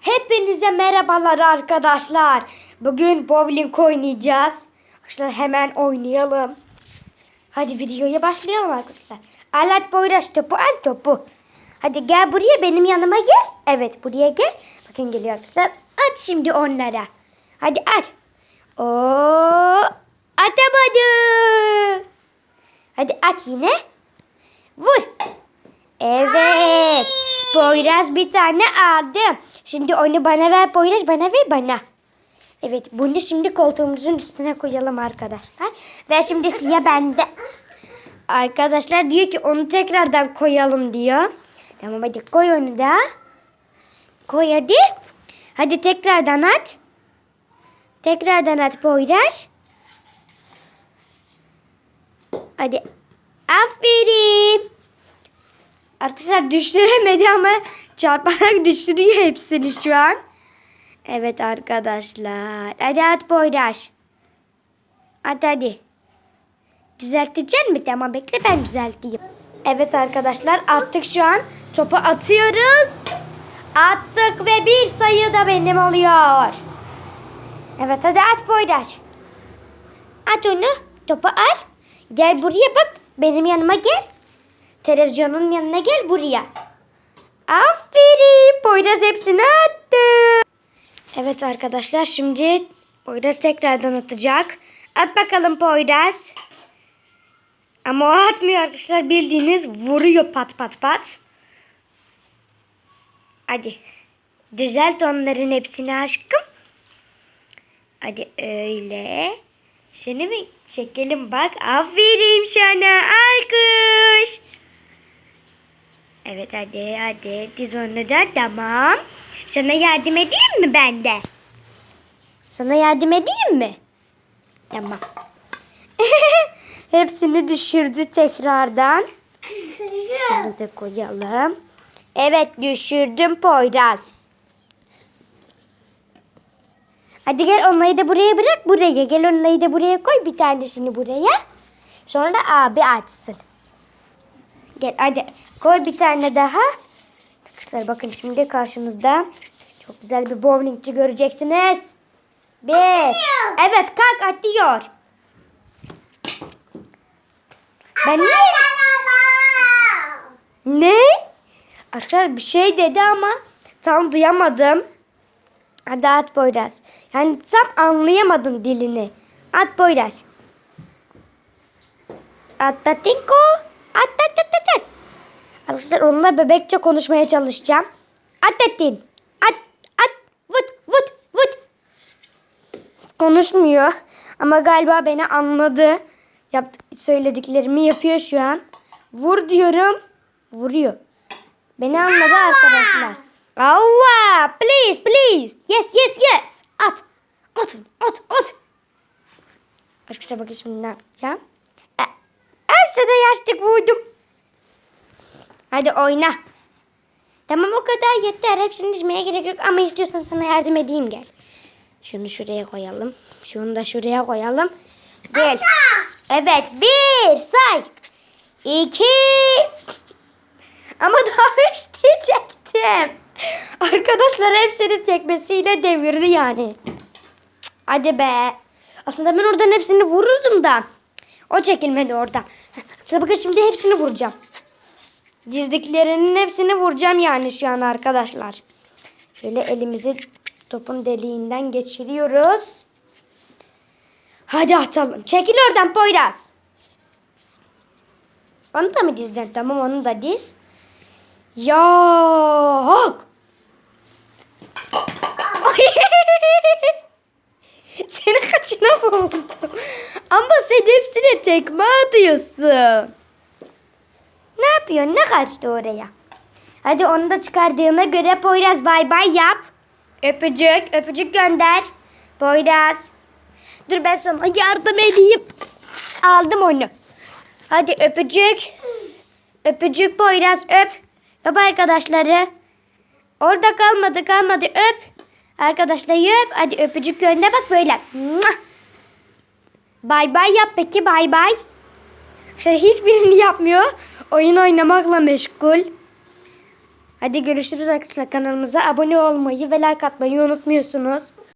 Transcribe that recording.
Hepinize merhabalar arkadaşlar. Bugün bowling oynayacağız. Arkadaşlar hemen oynayalım. Hadi videoya başlayalım arkadaşlar. Al at Poyraz topu al topu. Hadi gel buraya benim yanıma gel. Evet buraya gel. Bakın geliyor arkadaşlar. At şimdi onlara. Hadi at. Oo, atamadı. Hadi at yine. Vur. Evet. Poyraz bir tane aldı. Şimdi onu bana ver Poyraz bana ver bana. Evet bunu şimdi koltuğumuzun üstüne koyalım arkadaşlar. Ve şimdi siyah bende. Arkadaşlar diyor ki onu tekrardan koyalım diyor. Tamam hadi koy onu da. Koy hadi. Hadi tekrardan at. Tekrardan at Poyraz. Hadi. Aferin. Arkadaşlar düşüremedi ama çarparak düşürüyor hepsini şu an. Evet arkadaşlar. Hadi at Poyraz. At hadi. Düzeltecek mi? Tamam bekle ben düzelteyim. Evet arkadaşlar attık şu an. Topu atıyoruz. Attık ve bir sayı da benim oluyor. Evet hadi at Poyraz. At onu. Topu al. Gel buraya bak. Benim yanıma gel. Televizyonun yanına gel buraya. Aferin. Poyraz hepsini attı. Evet arkadaşlar şimdi Poyraz tekrardan atacak. At bakalım Poyraz. Ama o atmıyor arkadaşlar bildiğiniz vuruyor pat pat pat. Hadi. Düzelt onların hepsini aşkım. Hadi öyle. Seni mi çekelim bak. Aferin sana. Evet hadi hadi. Diz onu da tamam. Sana yardım edeyim mi ben de? Sana yardım edeyim mi? Tamam. Hepsini düşürdü tekrardan. Bunu da koyalım. Evet düşürdüm Poyraz. Hadi gel onları da buraya bırak buraya. Gel onları da buraya koy bir tanesini buraya. Sonra abi açsın. Gel hadi koy bir tane daha. Arkadaşlar bakın şimdi karşınızda çok güzel bir bowlingçi göreceksiniz. Bir. Evet kalk atıyor. Ben niye? Ne? Arkadaşlar bir şey dedi ama tam duyamadım. Hadi at Poyraz. Yani tam anlayamadım dilini. At Poyraz. Atatinko. At at at at at. Arkadaşlar onunla bebekçe konuşmaya çalışacağım. At ettin. At at. Vut vut vut. Konuşmuyor. Ama galiba beni anladı. Yap, söylediklerimi yapıyor şu an. Vur diyorum. Vuruyor. Beni anladı arkadaşlar. Ava, please, please. Yes, yes, yes. At. At, at, at. Arkadaşlar bakın şimdi ne yapacağım. E, Aşağıda yastık vurdum. Hadi oyna. Tamam o kadar yeter. Hepsini dizmeye gerek yok. Ama istiyorsan sana yardım edeyim gel. Şunu şuraya koyalım. Şunu da şuraya koyalım. Gel. Evet. Bir say. İki. Ama daha üç diyecektim. Arkadaşlar hepsini tekmesiyle devirdi yani. Hadi be. Aslında ben oradan hepsini vururdum da. O çekilmedi oradan. Şuna bakın şimdi hepsini vuracağım. Dizdiklerinin hepsini vuracağım yani şu an arkadaşlar. Şöyle elimizi topun deliğinden geçiriyoruz. Hadi atalım. Çekil oradan Poyraz. Onu da mı dizden? Tamam onu da diz. Yok. Seni kaçına vurdum. Ama sen hepsine tekme atıyorsun. Ne yapıyorsun? Ne kaçtı oraya? Hadi onu da çıkardığına göre Poyraz bay bay yap. Öpücük, öpücük gönder. Poyraz. Dur ben sana yardım edeyim. Aldım onu. Hadi öpücük. Öpücük Poyraz öp. Öp arkadaşları. Orada kalmadı kalmadı öp. Arkadaşları öp. Hadi öpücük gönder bak böyle. Bay bay yap peki bay bay. İşte hiçbirini yapmıyor. Oyun oynamakla meşgul. Hadi görüşürüz arkadaşlar. Kanalımıza abone olmayı ve like atmayı unutmuyorsunuz.